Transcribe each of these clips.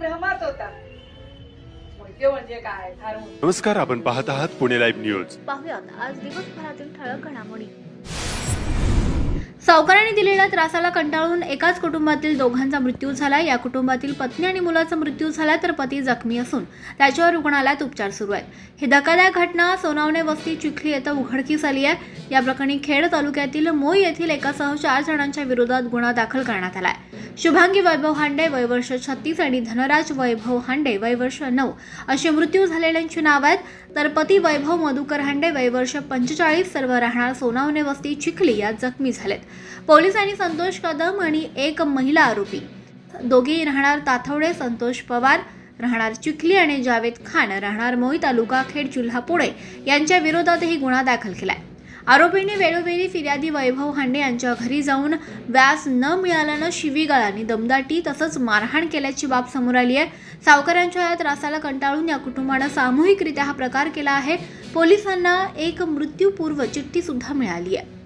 भ्रमात होता. म्हणजे काय? नमस्कार आपण पाहत आहात पुणे लाईव्ह न्यूज. पाहुयात आज दिवसभरातील ठळक घडामोडी. सावकाराने दिलेल्या त्रासाला कंटाळून एकाच कुटुंबातील दोघांचा मृत्यू झाला. या कुटुंबातील पत्नी आणि मुलाचा मृत्यू झाला तर पती जखमी असून त्याच्यावर रुग्णालयात उपचार सुरू आहेत. ही धक्कादायक घटना सोनावणे वस्ती चिखली येथे उघडकीस आली आहे. या प्रकरणी खेड तालुक्यातील मोई येथील एकासह चार जणांच्या विरोधात गुन्हा दाखल करण्यात आला आहे. शुभांगी वैभव हांडे वयवर्ष छत्तीस आणि धनराज वैभव हांडे वयवर्ष नऊ. असे मृत्यू झालेल्यांची नाव आहेत. तर पती वैभव मधुकर हांडे वयवर्ष पंचेचाळीस सर्व राहणार सोनावणे वस्ती चिखली यात जखमी झालेत. पोलिसांनी संतोष कदम आणि एक महिला आरोपी. दोघेही राहणार ताथवडे संतोष पवार राहणार चिखली आणि जावेद खान राहणार मोई तालुका खेड जिल्हा पुणे. यांच्या विरोधातही गुन्हा दाखल केलाय. आरोपींनी वेळोवेळी फिर्यादी वैभव हांडे यांच्या घरी जाऊन व्यास न मिळाल्यानं शिवीगाळ आणि दमदाटी तसंच मारहाण केल्याची बाब समोर आली आहे. सावकारांच्या या त्रासाला कंटाळून या कुटुंबानं सामूहिकरित्या हा प्रकार केला आहे. पोलिसांना एक मृत्यूपूर्व चिठ्ठी सुद्धा मिळाली आहे.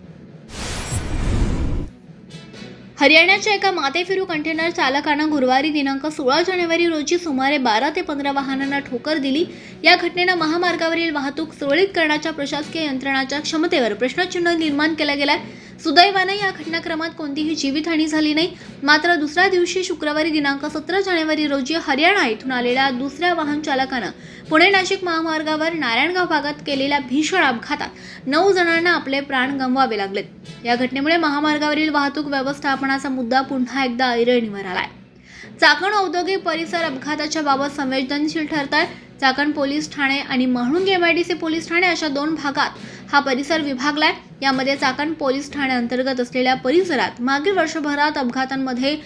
हरियाणाच्या एका माथेफिरू कंटेनर चालकानं गुरुवारी दिनांक सोळा जानेवारी रोजी सुमारे बारा ते पंधरा वाहनांना ठोकर दिली. या घटनेनं महामार्गावरील वाहतूक सुरळीत करण्याच्या प्रशासकीय यंत्रणाच्या क्षमतेवर प्रश्नचिन्ह निर्माण केला गेलाय. सुदैवाने या घटनाक्रमात कोणतीही जीवितहानी झाली नाही. मात्र दुसऱ्या दिवशी शुक्रवारी दिनांक सतरा जानेवारी रोजी हरियाणा येथून आलेल्या दुसऱ्या वाहन चालकानं पुणे नाशिक महामार्गावर नारायणगाव भागात केलेल्या भीषण अपघातात नऊ जणांना आपले प्राण गमवावे लागलेत या घटनेमुळे महामार्गावरील वाहतूक व्यवस्थापनाचा मुद्दा पुन्हा एकदा ऐरणीवर आलाय. चाकण औद्योगिक परिसर अपघाताच्या बाबत संवेदनशील ठरत आहे चाकण पोलीस ठाणे आणि म्हणून एमआयडीसी पोलीस ठाणे अशा दोन भागात हा परिसर विभागलाय. यामध्ये चाकण पोलीस ठाणे अंतर्गत असलेल्या परिसरात मागील वर्षभरात अपघातांमध्ये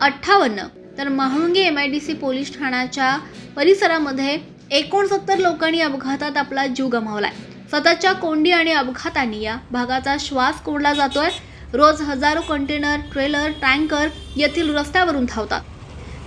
अठ्ठावन्न. तर Mahalunge M I D C police ठाण्याच्या परिसरामध्ये एकोणसत्तर लोकांनी अपघातात आपला जीव गमावलाय. सततच्या कोंडी आणि अपघातांनी या भागाचा श्वास कोंडला जातोय. रोज हजारो कंटेनर ट्रेलर टँकर येथील रस्त्यावरून धावतात.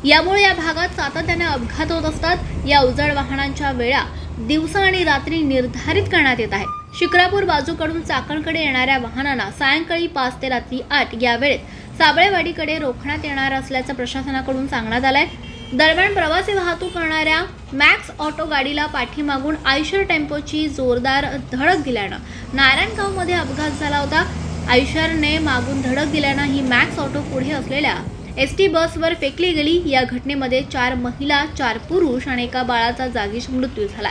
यामुळे या भागात सातत्याने अपघात होत असतात. या उजळ वाहनांच्या वेळा दिवसा आणि रात्री निर्धारित करण्यात येत आहेत शिक्रापूर बाजूकडून चाकणकडे येणाऱ्या वाहनांना सायंकाळी पाच ते रात्री आठ या वेळेत साबळेवाडीकडे रोखण्यात येणार असल्याचं प्रशासनाकडून सांगण्यात आलंय. दरम्यान प्रवासी वाहतूक करणाऱ्या मॅक्स ऑटो गाडीला पाठीमागून आयशर टेम्पोची जोरदार धडक दिल्यानं नारायणगावमध्ये अपघात झाला होता. आयशरने मागून धडक दिल्यानं ही मॅक्स ऑटो पुढे असलेल्या एस टी बसवर फेकली गेली. या घटनेमध्ये चार महिला चार पुरुष आणि एका बाळाचा जागीच मृत्यू झाला.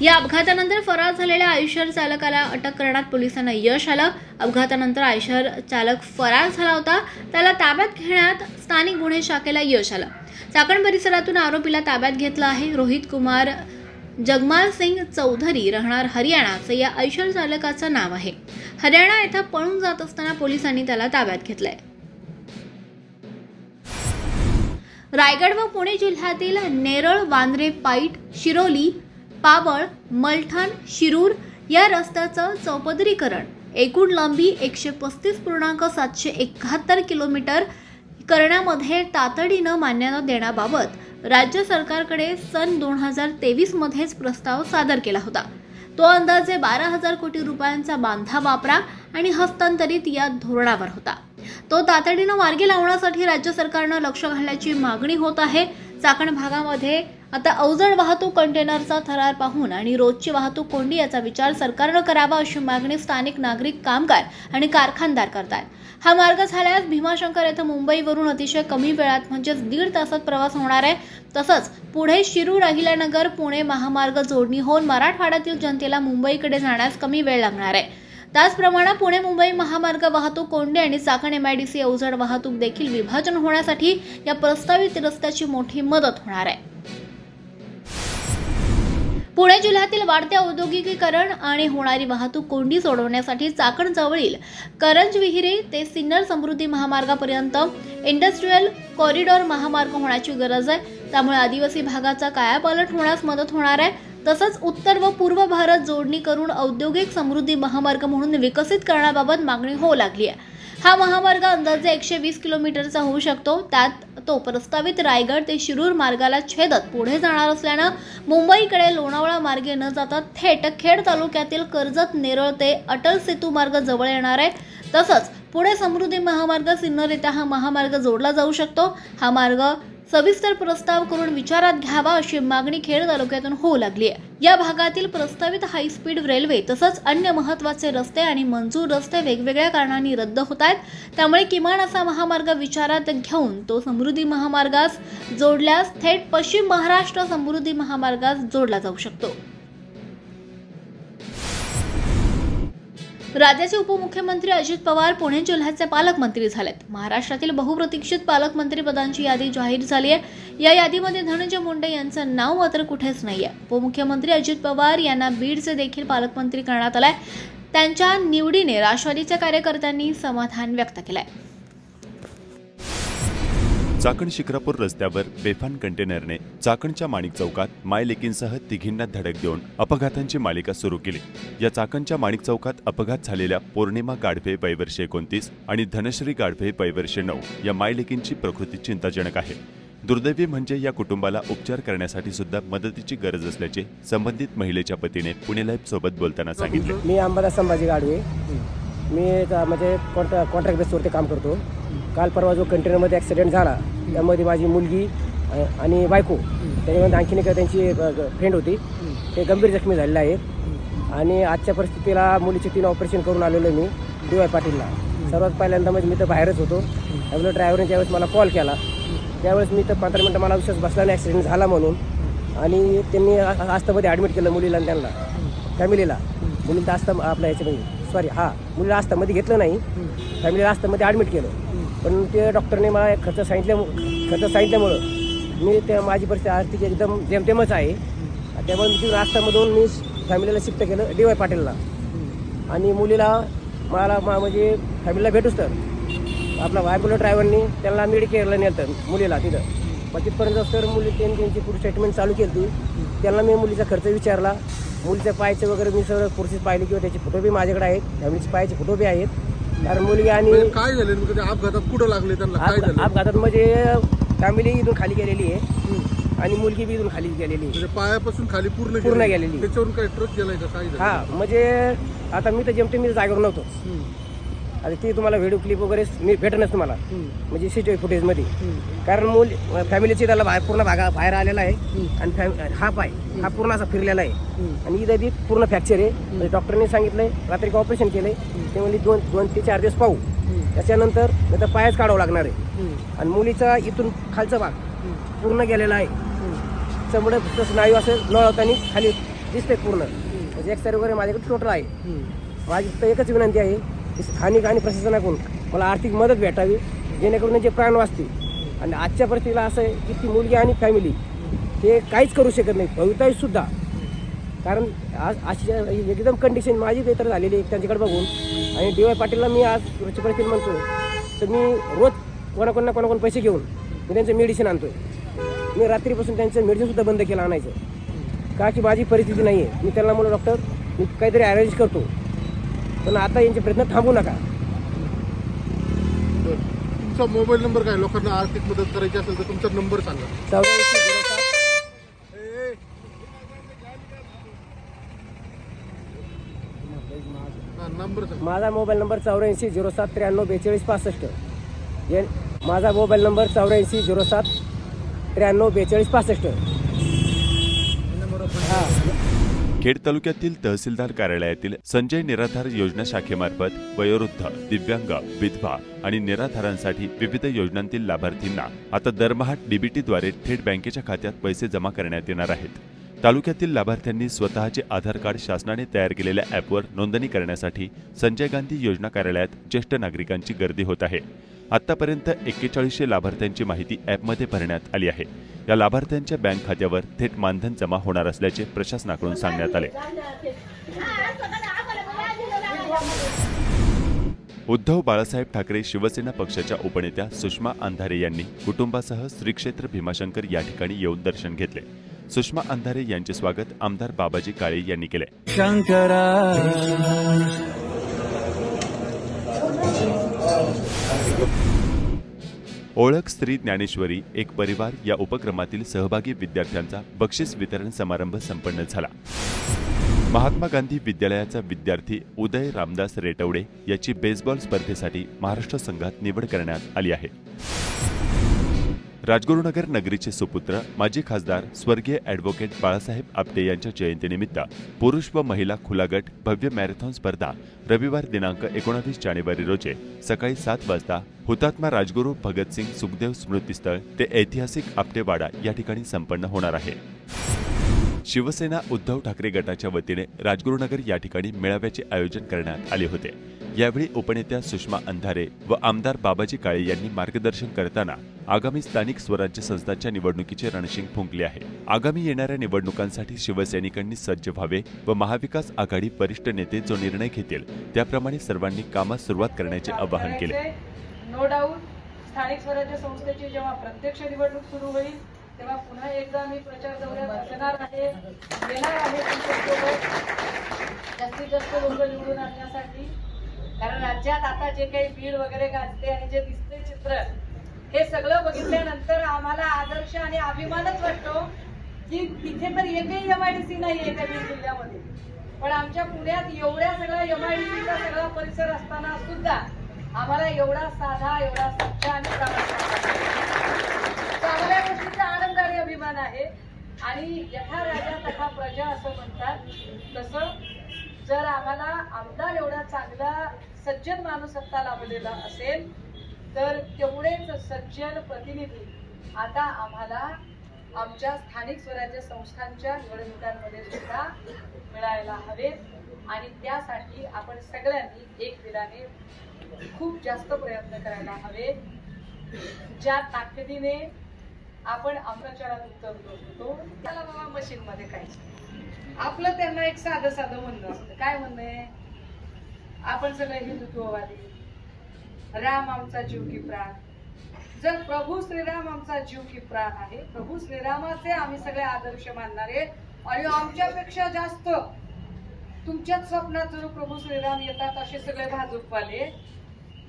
या अपघातानंतर फरार झालेल्या आयुष्यर चालकाला अटक करण्यात पोलिसांना यश आलं. अपघातानंतर आयुष्यर चालक फरार झाला होता. त्याला ताब्यात घेण्यात स्थानिक गुन्हे शाखेला यश आलं. चाकण परिसरातून आरोपीला ताब्यात घेतलं आहे. रोहित कुमार जगमाल सिंग चौधरी राहणार हरियाणाचं. या आयुष्यर चालकाचं नाव आहे. हरियाणा येथे पळून जात असताना पोलिसांनी त्याला ताब्यात घेतलंय. रायगड व पुणे जिल्ह्यातील नेरळ वांद्रे पाईट शिरोली पाबळ मलठण शिरूर या रस्त्याचं चौपदरीकरण. एकूण लांबी एकशे पस्तीस पूर्णांक सातशे एकाहत्तर किलोमीटर करण्यामध्ये तातडीनं मान्यता देण्याबाबत राज्य सरकारकडे सन दोन हजार तेवीसमध्येच प्रस्ताव सादर केला होता. तो अंदाजे बारा हजार कोटी रुपयांचा बांधा वापरा आणि हस्तांतरित या धोरणावर होता. तो तातडीनं मार्गी लावण्यासाठी राज्य सरकारनं लक्ष घालण्याची मागणी होत आहे. चाकण भागामध्ये आता अवजड वाहतूक कंटेनरचा थरार पाहून आणि रोजची वाहतूक कोंडी याचा विचार सरकारनं करावा अशी मागणी स्थानिक नागरिक कामगार आणि कारखानदार करतात हा मार्ग झाल्यास भीमाशंकर येथे मुंबईवरून अतिशय कमी वेळात म्हणजेच दीड तासात प्रवास होणार आहे. तसंच पुढे शिरूर अहिल्यानगर पुणे महामार्ग जोडणी होऊन मराठवाड्यातील जनतेला मुंबईकडे जाण्यास कमी वेळ लागणार आहे. त्याचप्रमाणे पुणे मुंबई महामार्ग वाहतूक कोंडे आणि चाकण एमआयडीसी अवजड वाहतूक देखील विभाजन होण्यासाठी या प्रस्तावित रस्त्याची मोठी मदत होणार आहे. पुणे जिल्ह्यातील वाढत्या औद्योगिकीकरण आणि होणारी वाहतूक कोंडी सोडवण्यासाठी चाकण जवळील करंज विहिरी ते सिन्नर समृद्धी महामार्गापर्यंत इंडस्ट्रीयल कॉरिडॉर महामार्ग होण्याची गरज आहे. त्यामुळे आदिवासी भागाचा कायापालट होण्यास मदत होणार आहे. तसंच उत्तर व पूर्व भारत जोडणी करून औद्योगिक समृद्धी महामार्ग म्हणून विकसित करण्याबाबत मागणी होऊ लागली आहे. हा महामार्ग अंदाजे एकशे वीस किलोमीटरचा होऊ शकतो. त्यात तो प्रस्तावित रायगड ते शिरूर मार्गाला छेदत पुढे जाणार असल्यानं मुंबईकडे लोणावळा मार्गे न जाता थेट खेड तालुक्यातील कर्जत नेरळ ते अटल सेतू मार्ग जवळ येणार आहे. तसंच पुणे समृद्धी महामार्ग सिन्नर येत्या हा महामार्ग जोडला जाऊ शकतो. हा मार्ग सविस्तर प्रस्ताव करून विचारात घ्यावा अशी मागणी खेड तालुक्यातून होऊ लागली आहे. या भागातील प्रस्तावित हायस्पीड रेल्वे तसंच अन्य महत्त्वाचे रस्ते आणि मंजूर रस्ते वेगवेगळ्या कारणांनी रद्द होत आहेत. त्यामुळे किमान असा महामार्ग विचारात घेऊन तो समृद्धी महामार्गास जोडल्यास थेट पश्चिम महाराष्ट्र समृद्धी महामार्गास जोडला जाऊ शकतो. राज्याचे उपमुख्यमंत्री अजित पवार पुणे जिल्ह्याचे पालकमंत्री झालेत. महाराष्ट्रातील बहुप्रतीक्षित पालकमंत्री पदांची यादी जाहीर झाली आहे. या यादीमध्ये धनंजय मुंडे यांचं नाव मात्र कुठेच नाही आहे उपमुख्यमंत्री अजित पवार यांना बीडचे देखील पालकमंत्री करण्यात आलाय. त्यांच्या निवडीने राष्ट्रवादीच्या कार्यकर्त्यांनी समाधान व्यक्त केलं आहे चाकण शिक्रापूर रस्त्यावर बेफान कंटेनरने चाकणच्या माणिक चौकात मायलेकींसह तिघींना धडक देऊन अपघातांची मालिका सुरू केली. या चाकणच्या माणिक चौकात अपघात झालेल्या पौर्णिमा गाढवे वैवर्षे एकोणतीस आणि धनश्री गाढवे पैवर्षे नऊ या मायलेकींची प्रकृती चिंताजनक आहे. दुर्दैवी म्हणजे या कुटुंबाला उपचार करण्यासाठी सुद्धा मदतीची गरज असल्याचे संबंधित महिलेच्या पतीने पुणे लाईफ सोबत बोलताना सांगितले. मी अंबादास संभाजी गाडवे मी त्या म्हणजे कॉन्ट्रॅ कॉन्ट्रॅक्ट बेसवरती काम करतो. काल परवा जो कंटेनरमध्ये ॲक्सिडेंट झाला त्यामध्ये माझी मुलगी अ, आणि बायको त्याच्यामध्ये आणखीन एक त्यांची फ्रेंड होती. ते गंभीर जखमी झालेले आहेत. आणि आजच्या परिस्थितीला मुलीचे तीन ऑपरेशन करून आलेलो मी डी वाय पाटीलला. सर्वात पहिल्यांदा म्हणजे मी तर बाहेरच होतो. त्यामुळे ड्रायव्हरने ज्यावेळेस मला कॉल केला त्यावेळेस मी तर पंधरा मिनटं मला विश्वास बसला नाही ॲक्सिडेंट झाला म्हणून. आणि त्यांनी आ- आस्थामध्ये ॲडमिट केलं मुलीला आणि त्यांना फॅमिलीला मुलीला आस्था आपल्या ह्याच्यामध्ये सॉरी हा मुलीला आस्थामध्ये घेतलं नाही. फॅमिलीला आस्थामध्ये ॲडमिट केलं. पण ते डॉक्टरने मला एक खर्च सांगितल्या खर्च सांगितल्यामुळं मी त्या माझी परिस्थिती आर्थिक एकदम जेमतेमच आहे. त्यामुळे मी तिथून आस्थामधून मी फॅमिलीला शिफ्ट केलं डी वाय पाटीलला. आणि मुलीला मला मा- म्हणजे फॅमिलीला भेटूच तर. आपला वायबुलर ड्रायव्हरनी त्यांना मेडिकेअरला नेलं मुलीला तिथं. मग तिथपर्यंत तर मुली त्यांनी त्यांची पुढे ट्रीटमेंट चालू केली होती. त्यांना मी मुलीचा खर्च विचारला. मुलीच्या पायाचे वगैरे मी सगळं प्रोसेस पाहिली किंवा त्याचे फोटो बी माझ्याकडे आहेत. फॅमिलीचे पायाचे फोटो बी आहेत. कारण मुलगी आणि म्हणजे काय झालं? नेमकं ते अपघातात कुठं लागले त्यांना? काय अपघा- झालं? अपघातात म्हणजे फॅमिली इथून खाली गेलेली आहे. आणि मुलगी बी इथून खाली गेलेली आहे. म्हणजे पायापासून खाली पूर्ण पूर्ण गेली. गेलेली. त्याच्यावरून काय ट्रक गेलाय का? काय झालं? हा म्हणजे आता मी तर जेमते मी जागेवर नव्हतो. आता ती तुम्हाला व्हिडिओ क्लिप वगैरे मी भेटणच तुम्हाला. म्हणजे सीटी फुटेजमध्ये कारण मूल फॅमिलीची त्याला बाहेर पूर्ण भागा बाहेर आलेला आहे. आणि फॅम हा पाय हा पूर्ण असा फिरलेला आहे. आणि इथं बी पूर्ण फ्रॅक्चर आहे. म्हणजे डॉक्टरने सांगितलंय रात्री ऑपरेशन केलंय. ते म्हणजे दोन दोन ते चार दिवस पाहू. त्याच्यानंतर तर पायच काढावं लागणार आहे. आणि मुलीचा इथून खालचा भाग पूर्ण गेलेला आहे. त्यामुळे फक्त स्नायू असं नळवतानी खाली दिसते पूर्ण. म्हणजे एक्सरे वगैरे माझ्याकडे टोटल आहे. माझी फक्त एकच विनंती आहे स्थानिक आणि प्रशासनाकडून मला आर्थिक मदत भेटावी जेणेकरून त्यांचे प्राण वाचतील. आणि आजच्या परिस्थितीला असं आहे की ती मुलगी आणि फॅमिली ते काहीच करू शकत नाही भवितव्यसुद्धा कारण आज अशी एकदम कंडिशन माझी बेहतर झालेली आहे त्यांच्याकडे बघून. आणि डी वाय पाटीलला मी आज रोजची परिस्थिती म्हणतो तर मी रोज कोणाकोणा कोणाकोण पैसे घेऊन मी त्यांचं मेडिसिन आणतो आहे मी रात्रीपासून त्यांचं मेडिसिनसुद्धा बंद केलं आणायचं. का की माझी परिस्थिती नाही आहे मी त्यांना म्हणून डॉक्टर मी काहीतरी अरेंज करतो. पण आता यांचे प्रयत्न थांबू नका. तुमचा मोबाईल नंबर काय? लोकांना आर्थिक मदत करायची असेल तर तुमचा नंबर सांगा. चौऱ्याऐंशी झिरो सात. हा, नंबर सांगा. माझा मोबाईल नंबर चौऱ्याऐंशी झिरो सात त्र्याण्णव बेचाळीस पासष्ट. ये माझा मोबाईल नंबर चौऱ्याऐंशी झिरो सात त्र्याण्णव बेचाळीस पासष्ट. हां. खेड तालुक्यातील तहसीलदार कार्यालयातील संजय निराधार योजना शाखेमार्फत वयोवृद्ध दिव्यांग विधवा आणि निराधारांसाठी विविध योजनांतील लाभार्थींना आता दरमहा डीबीटीद्वारे थेट बँकेच्या खात्यात पैसे जमा करण्यात येणार आहेत. तालुक्यातील लाभार्थ्यांनी स्वतःचे आधार कार्ड शासनाने तयार केलेल्या ॲपवर नोंदणी करण्यासाठी संजय गांधी योजना कार्यालयात ज्येष्ठ नागरिकांची गर्दी होत आहे. आतापर्यंत एक्केचाळीसशे लाभार्थ्यांची माहिती ॲपमध्ये भरण्यात आली आहे. या लाभार्थ्यांच्या बँक खात्यावर थेट मानधन जमा होणार असल्याचे प्रशासनाकडून सांगण्यात आले. उद्धव बाळासाहेब ठाकरे शिवसेना पक्षाच्या उपनेत्या सुषमा अंधारे यांनी कुटुंबासह श्रीक्षेत्र भीमाशंकर या ठिकाणी येऊन दर्शन घेतले. सुषमा अंधारे यांचे स्वागत आमदार बाबाजी काळे यांनी केले. ओळख स्त्री ज्ञानेश्वरी एक परिवार या उपक्रमातील सहभागी विद्यार्थ्यांचा बक्षीस वितरण समारंभ संपन्न झाला. महात्मा गांधी विद्यालयाचा विद्यार्थी उदय रामदास रेटवडे याची बेसबॉल स्पर्धेसाठी महाराष्ट्र संघात निवड करण्यात आली आहे. राजगुरुनगर नगरीचे सुपुत्र माजी खासदार स्वर्गीय ॲडव्होकेट बाळासाहेब आपटे यांच्या जयंतीनिमित्त पुरुष व महिला खुला गट भव्य मॅरेथॉन स्पर्धा रविवार दिनांक एकोणावीस जानेवारी रोजी सकाळी सात वाजता हुतात्मा राजगुरू भगतसिंग सुखदेव स्मृतीस्थळ ते ऐतिहासिक आपटेवाडा या ठिकाणी संपन्न होणार आहे. शिवसेना उद्धव ठाकरे गटाच्या वतीने राजगुरुनगर या ठिकाणी मेळाव्याचे आयोजन करण्यात आले होते. यावेळी उपनेत्या सुषमा अंधारे व आमदार बाबाजी काळे यांनी मार्गदर्शन करताना आगामी स्थानिक स्वराज्य संस्थांच्या निवडणुकीचे रणशिंग फुंकले आहे. आगामी येणाऱ्या निवडणुकांसाठी शिवसैनिकांनी सज्ज व्हावे व महाविकास आघाडी वरिष्ठ नेते जो निर्णय घेतील त्याप्रमाणे सर्वांनी कामास सुरुवात करण्याचे आवाहन केले. नो डाऊट स्थानिक स्वराज्य संस्थेची जेव्हा प्रत्यक्ष निवडणूक सुरू होईल तेव्हा पुन्हा एकदा मी प्रचार दौऱ्यात असणार आहे. येणार आहे तुमच्यासोबत जास्तीत जास्त लोक निवडून आणण्यासाठी. कारण राज्यात आता जे काही भीड वगैरे गाजते आणि जे दिसते चित्र हे सगळं बघितल्यानंतर आम्हाला आदर्श आणि अभिमानच वाटतो की तिथे तर एकही एमआयडीसी आय डी सी नाही आहे त्या बीड जिल्ह्यामध्ये. पण आमच्या पुण्यात एवढ्या सगळ्या एमआयडीसीचा आय डी सीचा सगळा परिसर असताना सुद्धा आम्हाला एवढा साधा एवढा स्वच्छ आणि चांगला गोष्टीचा आनंद अभिमान आहे. आणि यथा राजा तथा प्रजा असं म्हणतात. तसं जर आम्हाला आमदार एवढा चांगला सज्जन माणूस आता लाभलेला असेल तर तेवढेच सज्जन प्रतिनिधी आता आम्हाला आमच्या स्थानिक स्वराज्य संस्थांच्या निवडणुकांमध्ये सुद्धा मिळायला हवेत. आणि त्यासाठी आपण सगळ्यांनी एक दिलाने खूप जास्त प्रयत्न करायला हवे ज्या ताकदीने आपण अप्रचारात उतरलो होतो त्याला बाबा मशीन मध्ये काय? आपलं त्यांना एक साधं साधं म्हणणं असतं. काय म्हणणं आहे? आपण सगळे हिंदुत्ववादी. राम आमचा जीव की प्राण. जर प्रभू श्रीराम आमचा जीव की प्राण आहे प्रभू श्रीरामाचे आम्ही सगळे आदर्श मानणारे आणि आमच्यापेक्षा जास्त तुमच्याच स्वप्नात जर प्रभू श्रीराम येतात असे सगळे भाजपवाले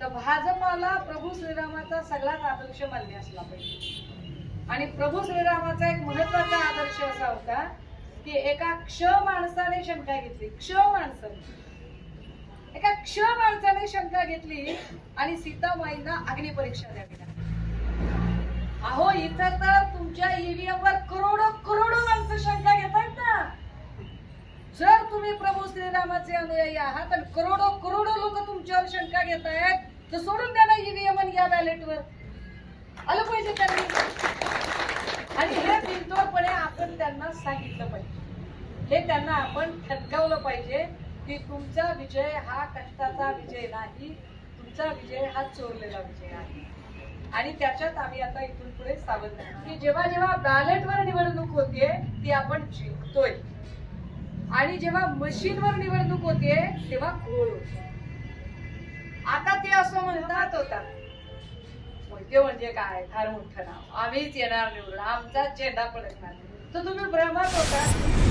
तर भाजपाला प्रभू श्रीरामाचा सगळ्यात आदर्श मान्य असला पाहिजे. आणि प्रभू श्रीरामाचा एक महत्त्वाचा आदर्श असा होता की एका क्ष माणसाने शंका घेतली. क्ष माणसाने एका क्ष माणसाने शंका घेतली आणि सीताबाईंना अग्निपरीक्षा द्यावी लागली. अहो इथं तर तुमच्या ईव्हीएम वर करोडो करोडो माणसं शंका घेतात ना. जर तुम्ही प्रभू श्रीरामाचे अनुयायी आहात आणि करोडो करोडो लोक तुमच्यावर शंका घेत आहेत तर सोडून द्या ना ईव्हीएम या बॅलेटवर आलं पाहिजे त्यांनी. आणि हे बिंदोरपणे आपण त्यांना सांगितलं पाहिजे. हे त्यांना आपण ठणकावलं पाहिजे की तुमचा विजय हा कष्टाचा विजय नाही तुमचा विजय हा चोरलेला विजय आहे. आणि त्याच्यात आम्ही आता इथून पुढे सावध की जेव्हा जेव्हा बॅलेटवर निवडणूक होतीये ती आपण जिंकतोय. आणि जेव्हा मशीनवर निवडणूक होतीये तेव्हा घोळ होतो आता ते असं म्हणतात होता मोहिते म्हणजे काय? फार मोठं नाव. आम्हीच येणार निवडून. आमचा झेंडा पडणार तर तुम्ही भ्रमात होता.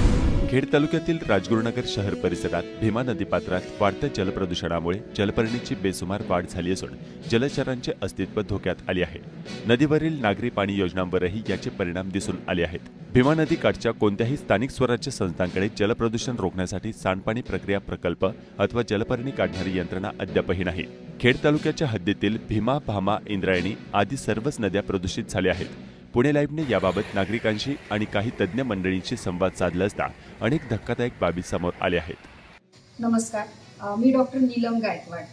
खेड तालुक्यातील राजगुरुनगर शहर परिसरात भीमा नदीपात्रात वाढत्या जलप्रदूषणामुळे जलपर्णीची बेसुमार वाढ झाली असून जलचरांचे अस्तित्व धोक्यात आले आहे. नदीवरील नागरी पाणी योजनांवरही याचे परिणाम दिसून आले आहेत. भीमा नदी काठच्या कोणत्याही स्थानिक स्वराज्य संस्थांकडे जलप्रदूषण रोखण्यासाठी सांडपाणी प्रक्रिया प्रकल्प अथवा जलपर्णी काढणारी यंत्रणा अद्यापही नाही. खेड तालुक्याच्या हद्दीतील भीमा भामा इंद्रायणी आदी सर्वच नद्या प्रदूषित झाल्या आहेत. पुणे लाईव्हने याबाबत नागरिकांशी आणि काही तज्ज्ञ मंडळींशी संवाद साधला असता अनेक धक्कादायक बाबी समोर आल्या आहेत. नमस्कार. मी डॉक्टर नीलम गायकवाड.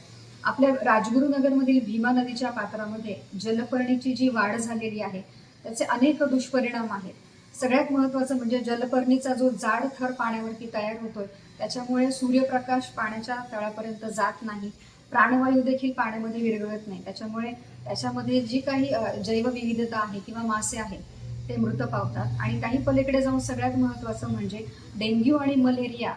आपल्या राजगुरुनगरमधील भीमा नदीच्या पात्रामध्ये जलपर्णीची जी वाढ झालेली आहे त्याचे अनेक दुष्परिणाम आहेत. सगळ्यात महत्त्वाचं म्हणजे जलपर्णीचा जो जाड थर पाण्यावरती तयार होतोय त्याच्यामुळे सूर्यप्रकाश पाण्याच्या तळापर्यंत जात नाही. प्राणवायू देखील पाण्यामध्ये विरघळत नाही. त्याच्यामुळे त्याच्यामध्ये जी काही जैवविविधता आहे किंवा मासे आहेत ते मृत पावतात. आणि काही पलीकडे जाऊन सगळ्यात महत्त्वाचं म्हणजे डेंग्यू आणि मलेरिया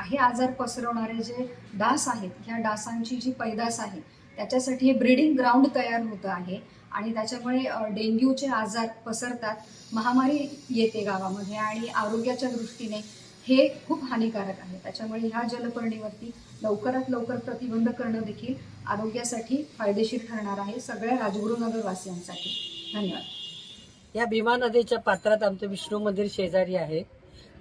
हे आजार पसरवणारे जे डास आहेत ह्या डासांची जी पैदास आहे त्याच्यासाठी हे ब्रीडिंग ग्राउंड तयार होतं आहे. आणि त्याच्यामुळे डेंग्यूचे आजार पसरतात. महामारी येते गावामध्ये आणि आरोग्याच्या दृष्टीने हे खूप हानिकारक आहे. त्याच्यामुळे ह्या जलपर्णीवरती लवकरात लवकर प्रतिबंध करणं देखील आरोग्यासाठी फायदेशीर ठरणार आहे सगळ्या राजगुरुनगर वासियांसाठी धन्यवाद. या भीमा नदीच्या पात्रात आमचं विष्णू मंदिर शेजारी आहे.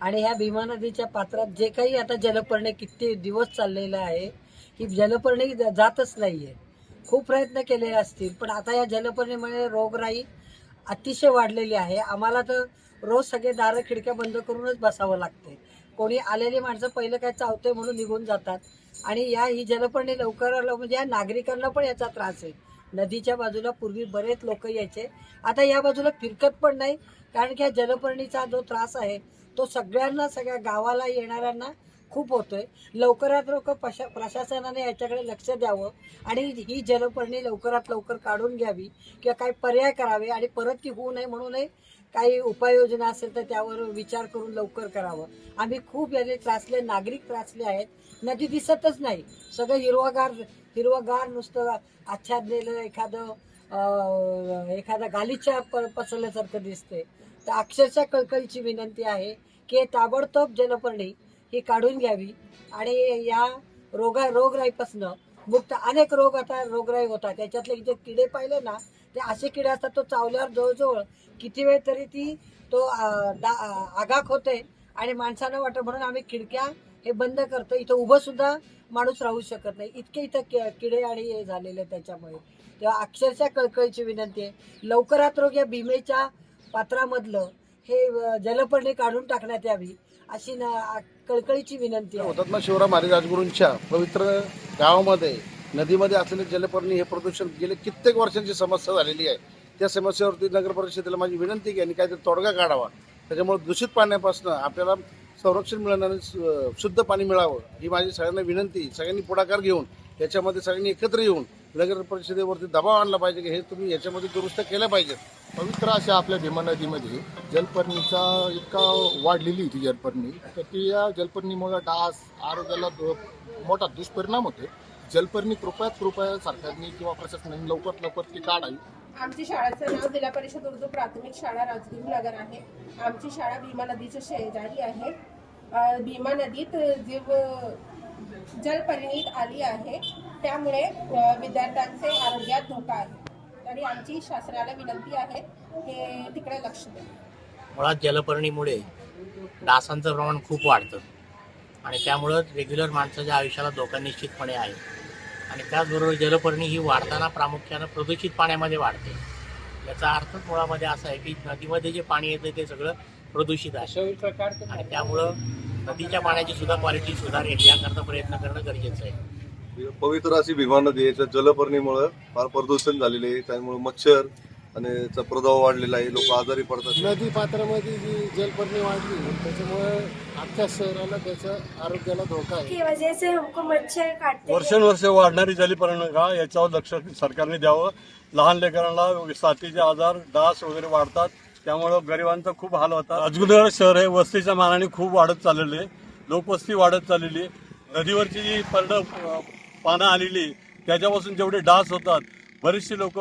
आणि ह्या भीमा नदीच्या पात्रात जे काही आता जलपर्णी किती दिवस चाललेलं आहे की जलपर्णी ज- जातच नाही आहे खूप प्रयत्न केलेले असतील पण आता या जलपर्णीमुळे रोगराई अतिशय वाढलेली आहे. आम्हाला तर रोज सगळे दारं खिडक्या बंद करूनच बसावं लागते कोणी आलेली माणसं पहिलं काय चावते म्हणून निघून जातात. आणि या ही जलपर्णी लवकर आलं म्हणजे या नागरिकांना पण याचा त्रास आहे. नदीच्या बाजूला पूर्वी बरेच लोक यायचे. आता या बाजूला फिरकत पण नाही. कारण की या जलपर्णीचा जो त्रास आहे तो सगळ्यांना सगळ्या गावाला येणाऱ्यांना खूप होतोय. लवकरात लवकर प्रशा प्रशासनाने याच्याकडे लक्ष द्यावं. आणि ही जलपर्णी लवकरात लवकर काढून घ्यावी. किंवा काही पर्याय करावे. आणि परत ती होऊ नये म्हणूनही काही उपाययोजना असेल तर त्यावर विचार करून लवकर करावं. आम्ही खूप याने त्रासले नागरिक त्रासले आहेत. नदी दिसतच नाही. सगळं हिरवागार हिरवागार नुसतं आच्छादलेलं एखादं एखादा गालीच्या प पसरल्यासारखं दिसते. तर अक्षरशः कळकळीची विनंती आहे की ताबडतोब जलपर्णी ही काढून घ्यावी आणि या रोगा रोगराईपासनं मुक्त अनेक रोग आता रोगराई होतात. त्याच्यातले जे किडे पाहिले ना ते असे किडे असतात तो चावल्यावर जवळजवळ किती वेळ तरी ती तो अं, होते आणि माणसानं वाटत म्हणून आम्ही खिडक्या हे बंद करतो. इथं उभं सुद्धा माणूस राहू शकत नाही. इतके इथं किडे आणि हे झालेले त्याच्यामुळे. तेव्हा अक्षरशः कळकळीची विनंती आहे. लवकरात रोग या भीमेच्या पात्रामधलं हे जलपर्णी काढून टाकण्यात यावी अशी न कळकळीची विनंती आहे. हुतात्मा शिवराम महाराज राजगुरूंच्या पवित्र गावामध्ये नदीमध्ये असलेले जलपर्णी हे प्रदूषण गेले कित्येक वर्षांची समस्या झालेली आहे. त्या समस्येवरती नगर परिषदेला माझी विनंती आहे की यांनी काहीतरी तोडगा काढावा. त्याच्यामुळे दूषित पाण्यापासून आपल्याला संरक्षण मिळणं आणि शुद्ध पाणी मिळावं ही माझी सगळ्यांना विनंती सगळ्यांनी पुढाकार घेऊन याच्यामध्ये सगळ्यांनी एकत्र येऊन नगर परिषदेवरती दबाव आणला पाहिजे की हे तुम्ही याच्यामध्ये दुरुस्त केल्या पाहिजेत पवित्र अशा आपल्या भीमा नदीमध्ये जलपर्णीचा इतका वाढलेली होती जलपर्णी. तर ती या जलपर्णीमुळे डास आरोग्याला मोठा दुष्परिणाम होते जलपर्णी कृपयात कृपया सरकारने किंवा प्रशासनाने लवकरात लवकर ती काढावी. आमची शाळेचं नाव जिल्हा परिषद उर्दू प्राथमिक शाळा राजगुरू नगर आहे. आमची शाळा भीमा नदीच्या शेजारी आहे. भीमा नदीत जीव जलपरिणीत आली आहे. त्यामुळे विद्यार्थ्यांचे आरोग्यात धोका आहे. तरी आमची शासनाला विनंती आहे की तिकडे लक्ष द्या. मुळात जलपर्णीमुळे डासांचं प्रमाण खूप वाढतं. आणि त्यामुळं रेग्युलर माणसाच्या आयुष्याला धोका निश्चितपणे आहे. आणि त्याचबरोबर जलपर्णी ही वाढताना प्रामुख्यानं प्रदूषित पाण्यामध्ये वाढते. याचा अर्थच मुळामध्ये असा आहे की नदीमध्ये जे पाणी येतं ते सगळं प्रदूषित आहे. आणि त्यामुळं नदीच्या पाण्याची सुद्धा क्वालिटी सुधारेल याकरता प्रयत्न करणं गरजेचं आहे. पवित्र अशी भीमा नदी आहे. जलपर्णीमुळे फार प्रदूषण झालेले आहे. त्यामुळे मच्छर आणि याचा प्रभाव वाढलेला आहे लोक आजारी पडतात. नदी पात्रामध्ये जी जलपर्णी वाढली त्याच्यामुळे अख्ख्या शहराला त्याच्या आरोग्याला धोका आहे. की वजह से हमको मच्छर काटते वर्षानुवर्ष वाढणारी जलपर्णी का याच्यावर लक्ष सरकारने द्यावं. लहान लेकरांना साथीचे आजार डास वगैरे वाढतात. त्यामुळं गरिबांचा खूप हाल होता राजगुरुनगर शहर हे वस्तीच्या मानाने खूप वाढत चाललेले आहे. लोकवस्ती वाढत चाललेली आहे. नदीवरची जी परड पानं आलेली त्याच्यापासून जेवढे डास होतात बरेचसे लोक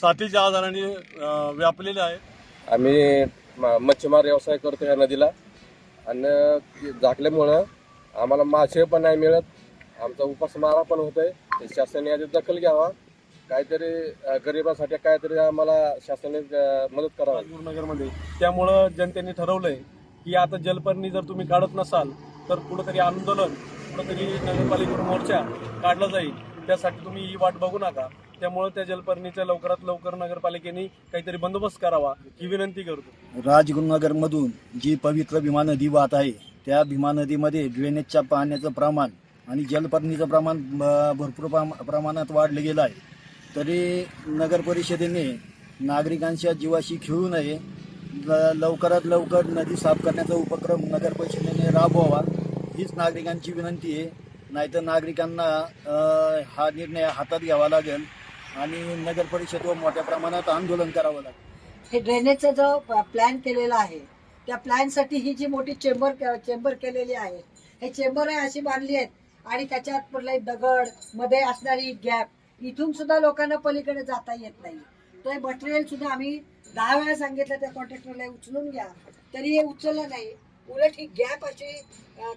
साथीच्या आजाराने अं, व्यापलेले आहेत आम्ही म- मच्छीमार व्यवसाय करतो ह्या नदीला. आणि झाकल्यामुळं आम्हाला मासे पण नाही मिळत. आमचा उपासमारा पण होतोय. ते शासनाने याची दखल घ्यावा. काहीतरी अ, गरिबासाठी काहीतरी आम्हाला शासनाने अ, मदत करावी. नगरमध्ये त्यामुळं जनतेने ठरवलंय की आता जलपर्णी जर तुम्ही काढत नसाल तर कुठंतरी आंदोलन कुठंतरी नगरपालिकेवर मोर्चा काढला जाईल. त्यासाठी तुम्ही ही वाट बघू नका. त्यामुळं त्या जलपर्णीचा लवकरात लवकर नगरपालिकेने काहीतरी बंदोबस्त करावा ही विनंती करतो. राजगुरुनगरमधून जी पवित्र भीमा नदी वाहत आहे त्या भीमा नदीमध्ये ड्रेनेजच्या पाण्याचं प्रमाण आणि जलपर्णीचं प्रमाण ब- भरपूर प्रमाणात वाढलं गेलं आहे. तरी नगर परिषदेने नागरिकांच्या जीवाशी खेळू नये. ल- लवकरात लवकर नदी साफ करण्याचा उपक्रम नगर परिषदेने राबवावा. हीच नागरिकांची विनंती आहे. नाहीतर नागरिकांना हा निर्णय हातात घ्यावा लागेल. आणि नगर परिषदवर मोठ्या प्रमाणात आंदोलन करावं लागेल हे ड्रेनेजचा जो प्लॅन केलेला आहे त्या प्लॅनसाठी ही जी मोठी चेंबर चेंबर केलेली आहे हे चेंबर आहे अशी बांधली आहेत आणि त्याच्यात पडले दगडमध्ये असणारी गॅप इथून सुद्धा लोकांना पलीकडे जाता येत नाही. तर मटेरियल सुद्धा आम्ही दहा वेळा सांगितलं त्या कॉन्ट्रॅक्टरला उचलून घ्या. तरी हे उचललं नाही. उलट ही गॅप अशी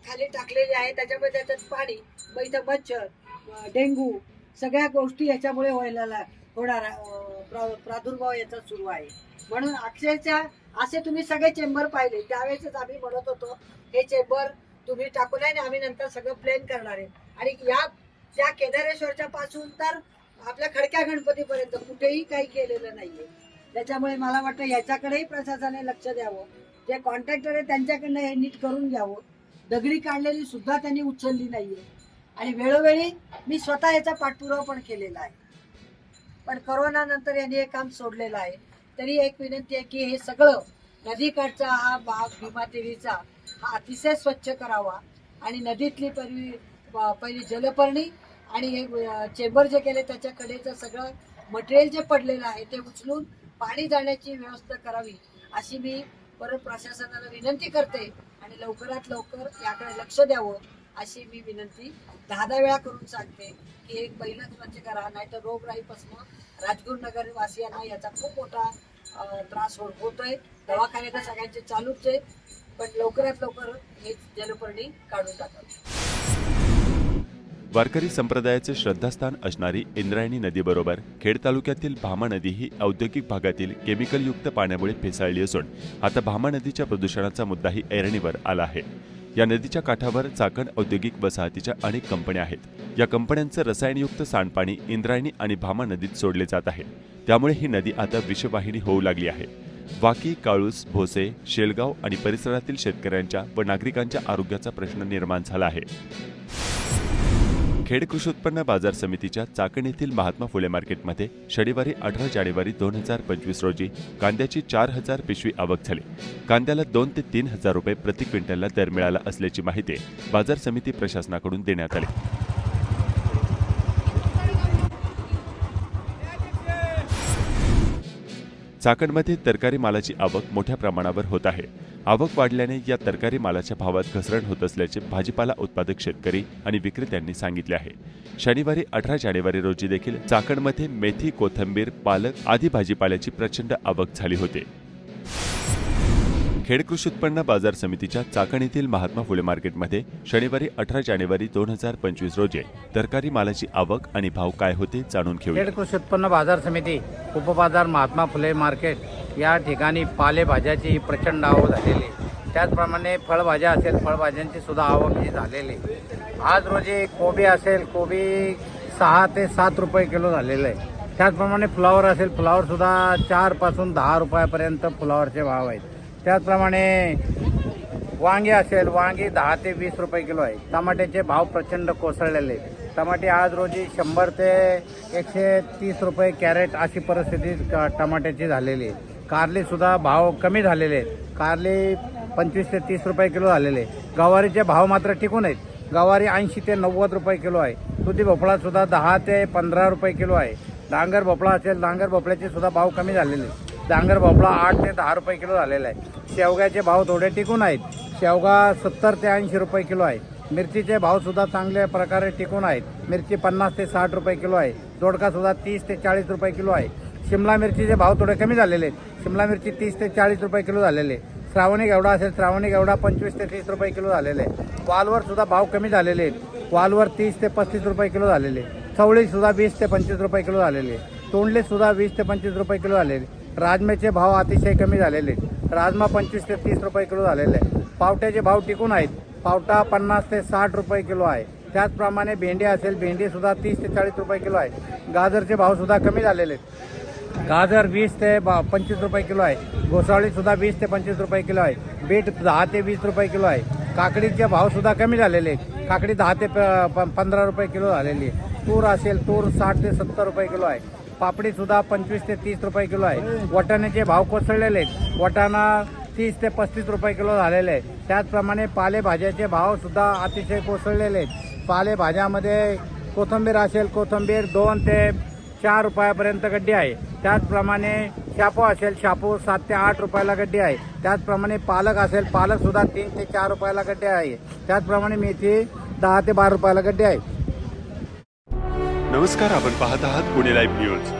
खाली टाकलेली आहे त्याच्यामुळे त्याच्यात पाणी मग इथं मच्छर डेंगू सगळ्या गोष्टी याच्यामुळे व्हायला होणार प्रा- प्रादुर्भाव याचा सुरू आहे. म्हणून अक्षरशः असे तुम्ही सगळे चेंबर पाहिले. त्यावेळेसच आम्ही म्हणत होतो हे चेंबर तुम्ही टाकू आहे आणि आम्ही नंतर सगळं प्लॅन करणार आहे. आणि या त्या केदारेश्वरच्या पासून तर आपल्या खडक्या गणपतीपर्यंत कुठेही काही केलेलं नाहीये. त्याच्यामुळे मला वाटतं याच्याकडेही प्रशासनाने लक्ष द्यावं. जे कॉन्ट्रॅक्टर आहे त्यांच्याकडनं हे नीट करून घ्यावं. दगडी काढलेली सुद्धा त्यांनी उचलली नाहीये. आणि वेळोवेळी मी स्वतः याचा पाठपुरावा पण केलेला आहे. पण करोनानंतर यांनी हे काम सोडलेलं आहे. तरी एक विनंती आहे की हे सगळं नदीकाठचा हा भाग भीमा देवीचा हा अतिशय स्वच्छ करावा. आणि नदीतली पहिली प- पहिली जलपर्णी आणि हे चेंबर जे केले त्याच्या कडेचं सगळं मटेरियल जे पडलेलं आहे ते उचलून पाणी जाण्याची व्यवस्था करावी अशी मी परत प्रशासनाला विनंती करते. आणि लवकरात लवकर याकडे लक्ष द्यावं. अशी मी विनंती दहा दहा वेळा करून सांगते की एक पहिलं स्वच्छ करा नाहीतर रोगराईपासून राजगुरुनगर वासियांना याचा खूप मोठा त्रास हो- होतोय. दवाखाने तर सगळ्यांचे चालूच आहे पण लवकरात लवकर हे जलपर्णी काढून टाकावी. वारकरी संप्रदायाचे श्रद्धास्थान असणारी इंद्रायणी नदीबरोबर खेड तालुक्यातील भामा नदी ही औद्योगिक भागातील केमिकलयुक्त पाण्यामुळे फेसाळली असून आता भामा नदीच्या प्रदूषणाचा मुद्दाही ऐरणीवर आला आहे. या नदीच्या काठावर चाकण औद्योगिक वसाहतीच्या अनेक कंपन्या आहेत. या कंपन्यांचं रसायनयुक्त सांडपाणी इंद्रायणी आणि भामा नदीत सोडले जात आहे. त्यामुळे ही नदी आता विषवाहिनी होऊ लागली आहे. वाकी काळूस भोसे शेलगाव आणि परिसरातील शेतकऱ्यांच्या व नागरिकांच्या आरोग्याचा प्रश्न निर्माण झाला आहे. खेड कृषी उत्पन्न बाजार समितीच्या चाकण येथील महात्मा फुले मार्केटमध्ये शनिवारी अठरा जानेवारी दोन हजार पंचवीस रोजी कांद्याची चार हजार पिशवी आवक झाली. कांद्याला दोन ते तीन हजार रुपये प्रति क्विंटलला दर मिळाला असल्याची माहिती बाजार समिती प्रशासनाकडून देण्यात आली. चाकणमध्ये तरकारी मालाची आवक मोठ्या प्रमाणावर होत आहे. आवक वाढल्याने या तरकारी मालाच्या भावात घसरण होत असल्याचे भाजीपाला उत्पादक शेतकरी आणि विक्रेत्यांनी सांगितले आहे. शनिवारी अठरा जानेवारी रोजी देखील चाकणमध्ये मेथी कोथंबीर पालक आदी भाजीपाल्याची प्रचंड आवक झाली होती. खेड कृषी उत्पन्न बाजार समितीच्या चाकण येथील महात्मा फुले मार्केटमध्ये शनिवारी अठरा जानेवारी दोन हजार पंचवीस रोजी तरकारी मालाची आवक आणि भाव काय होते जाणून घेऊ खेड कृषी उत्पन्न बाजार समिती उपबाजार महात्मा फुले मार्केट या ठिकाणी पालेभाज्याची प्रचंड आवक झालेली आहे. त्याचप्रमाणे फळभाज्या असेल फळभाज्यांची सुद्धा आवक ही झालेली आहे. आज रोजी कोबी असेल कोबी सहा ते सात रुपये किलो झालेलं आहे त्याचप्रमाणे फ्लावर असेल फ्लावरसुद्धा चारपासून दहा रुपयापर्यंत फ्लावरचे भाव आहेत त्याचप्रमाणे वांगे असेल वांगी दहा ते वीस रुपये किलो आहे टमाट्याचे भाव प्रचंड कोसळलेले आहेत. टमाटे आज रोजी शंभर ते एकशे तीस रुपये कॅरेट अशी परिस्थिती टमाट्याची झालेली आहे कारलेसुद्धा भाव कमी झालेले आहेत. कारली पंचवीस ते तीस रुपये किलो झालेले आहे गवारीचे भाव मात्र टिकून आहेत. गवारी ऐंशी ते नव्वद रुपये किलो आहे. दुधी भोपळासुद्धा दहा ते पंधरा रुपये किलो आहे. डांगर भोपळा असेल डांगर भोपळ्याचे सुद्धा भाव कमी झालेले आहेत. डांगर भोपळा आठ ते दहा रुपये किलो झालेला आहे. शेवग्याचे भाव थोडे टिकून आहेत. शेवगा सत्तर ते ऐंशी रुपये किलो आहे. मिरचीचे भावसुद्धा चांगल्या प्रकारे टिकून आहेत. मिरची पन्नास ते साठ रुपये किलो आहे. दोडकासुद्धा तीस ते चाळीस रुपये किलो आहे. शिमला मिरचीचे भाव थोडे कमी झालेले. आहेत शिमला मिरची तीस ते चाळीस रुपये किलो झालेले. आहे. श्रावणी गेवडा असेल श्रावणी गेवडा पंचवीस ते तीस रुपये किलो झालेले. आहे वालवर सुद्धा भाव कमी झालेले. आहेत वालवर तीस ते पस्तीस रुपये किलो झालेले. चवळी सुद्धा वीस ते पंचवीस रुपये किलो झालेले. आहे तोंडले सुद्धा वीस ते पंचवीस रुपये किलो झालेले. राजम्याचे भाव अतिशय कमी झालेले. आहेत राजमा पंचवीस ते तीस रुपये किलो झालेले. आहे पावट्याचे भाव टिकून आहेत. पावटा पन्नास ते साठ रुपये किलो आहे. त्याचप्रमाणे भेंडी असेल भेंडीसुद्धा तीस ते चाळीस रुपये किलो आहे. गाजरचे भावसुद्धा कमी झालेले. आहेत गाजर वीस ते बा पंचवीस रुपये किलो आहे. घोसाळीसुद्धा वीस ते पंचवीस रुपये किलो आहे. बीट दहा ते वीस रुपये किलो आहे. काकडीचे भावसुद्धा कमी झालेले आहेत. काकडी दहा ते प- प- पंधरा रुपये किलो झालेली आहे. तूर असेल तूर साठ ते सत्तर रुपये किलो आहे. पापडीसुद्धा पंचवीस ते तीस रुपये किलो आहे. वाटाण्याचे भाव कोसळलेले आहेत. वाटाणा तीस ते पस्तीस रुपये किलो झालेले आहे त्याचप्रमाणे पालेभाज्याचे भावसुद्धा अतिशय कोसळलेले आहेत. पालेभाज्यामध्ये कोथिंबीर असेल कोथिंबीर दोन ते चार रुपयापर्यंत गड्डी आहे. त्याचप्रमाणे शापू असेल शापू सात ते आठ रुपयाला गड्डी आहे. त्याचप्रमाणे पालक असेल पालक सुद्धा तीन ते चार रुपयाला गड्डी आहे. त्याचप्रमाणे मेथी दहा ते बारा रुपयाला गड्डी आहे. नमस्कार आपण पाहत आहात पुणे लाईव्ह न्यूज